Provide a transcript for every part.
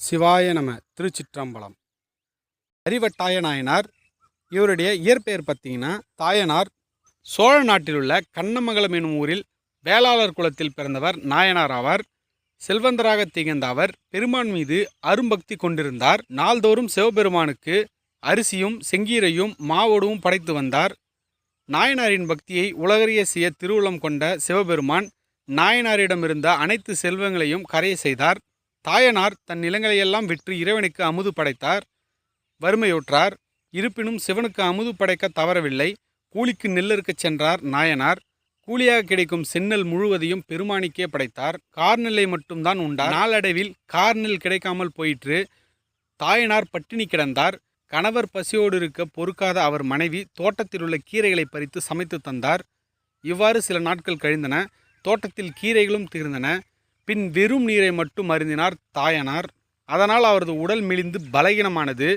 சிவாய நம திருச்சிற்றம்பலம். அறிவட்டாய நாயனார் இவருடைய இயற்பெயர் பார்த்தீங்கன்னா தாயனார் சோழ நாட்டில் உள்ள கண்ணமங்கலம் எனும் ஊரில் வேளாளர் குலத்தில் பிறந்தவர் நாயனார் ஆவார். செல்வந்தராக திகழ்ந்த அவர் பெருமான் மீது அரும்பக்தி கொண்டிருந்தார். நாள்தோறும் சிவபெருமானுக்கு அரிசியும் செங்கீரையும் மாவோடும் படைத்து வந்தார். நாயனாரின் பக்தியை உலகறிய செய்ய திருவுளம் கொண்ட சிவபெருமான் நாயனாரிடமிருந்த அனைத்து செல்வங்களையும் கரைய செய்தார். தாயனார் தன் நிலங்களையெல்லாம் விற்று இறைவனுக்கு அமுது படைத்தார். வறுமையுற்றார். இருப்பினும் சிவனுக்கு அமுது படைக்க தவறவில்லை. கூலிக்கு நெல்லறுக்கச் சென்றார் நாயனார். கூலியாக கிடைக்கும் செந்நெல் முழுவதையும் பெருமானிக்கே படைத்தார். கார்நெல்லை மட்டும்தான் உண்டார். நாளடைவில் கார்நெல் கிடைக்காமல் போயிற்று. தாயனார் பட்டினி கிடந்தார். கணவர் பசியோடு இருக்க பொறுக்காத அவர் மனைவி தோட்டத்தில் உள்ள கீரைகளை பறித்து சமைத்து தந்தார். இவ்வாறு சில நாட்கள் கழிந்தன. தோட்டத்தில் கீரைகளும் தீர்ந்தன. பின் வெறும் நீரை மட்டும் அருந்தினார் தாயனார். அதனால் அவரது உடல் மிளிந்து பலகீனமானது.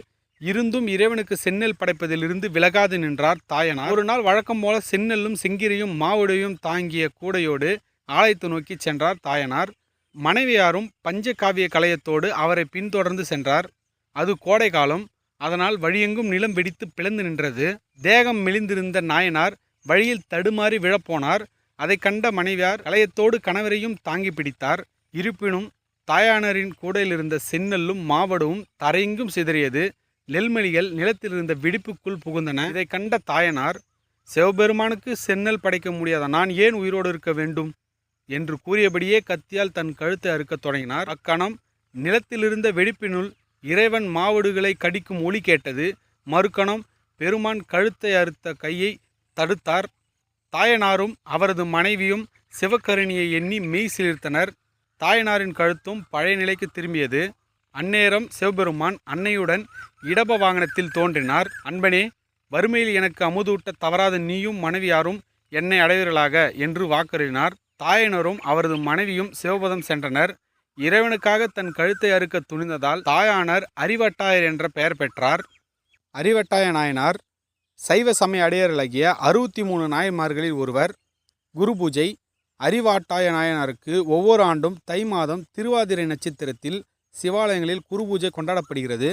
இருந்தும் இறைவனுக்கு செந்நெல் படைப்பதிலிருந்து விலகாது நின்றார் தாயனார். ஒரு நாள் வழக்கம் போல செந்நெல்லும் செங்கிரியும் மாவுடையும் தாங்கிய கூடையோடு ஆலயத்தை நோக்கி சென்றார் தாயனார். மனைவியாரும் பஞ்சகாவிய கலையத்தோடு அவரை பின்தொடர்ந்து சென்றார். அது கோடை காலம். அதனால் வழியெங்கும் நிலம் வெடித்து பிளந்து நின்றது. தேகம் மெலிந்திருந்த நாயனார் வழியில் தடுமாறி விழப்போனார். அதை கண்ட மனைவியார் கலையத்தோடு கணவரையும் தாங்கி பிடித்தார். இருப்பினும் தாயானரின் கூடையில் இருந்த செந்நெல்லும் மாவடும் தரையெங்கும் சிதறியது. நெல்மணிகள் நிலத்திலிருந்த விடுப்புக்குள் வெடிப்புக்குள் புகுந்தன. இதை கண்ட தாயனார் சிவபெருமானுக்கு செந்நெல் படைக்க முடியாத? நான் ஏன் உயிரோடு இருக்க வேண்டும் என்று கூறியபடியே கத்தியால் தன் கழுத்தை அறுக்கத் தொடங்கினார். அக்கணம் நிலத்திலிருந்த வெடிப்பினுள் இறைவன் மாவடுகளை கடிக்கும் ஒளி கேட்டது. மறுக்கணம் பெருமான் கழுத்தை அறுத்த கையை தடுத்தார். தாயனாரும் அவரது மனைவியும் சிவகருணியை எண்ணி மெய் சிலிர்த்தனர். தாயனாரின் கழுத்தும் பழைய நிலைக்கு திரும்பியது. அந்நேரம் சிவபெருமான் அன்னையுடன் இடப வாகனத்தில் தோன்றினார். அன்பனே வறுமையில் எனக்கு அமுதூட்ட தவறாத நீயும் மனைவியாரும் என்னை அடைவீர்களாக என்று வாக்கறினார் தாயனரும் அவரது மனைவியும் சிவபதம் சென்றனர். இறைவனுக்காக தன் கழுத்தை அறுக்க துணிந்ததால் தாயானர் அறிவட்டாயர் என்ற பெயர் பெற்றார். அறிவட்டாய நாயனார் சைவ சமய அடையர்களாகிய அறுபத்தி மூணு நாயன்மார்களில் ஒருவர் குரு பூஜை அறிவாட்டாய நாயனாருக்கு ஒவ்வொரு ஆண்டும் தை மாதம் திருவாதிரை நட்சத்திரத்தில் சிவாலயங்களில் குரு பூஜை கொண்டாடப்படுகிறது.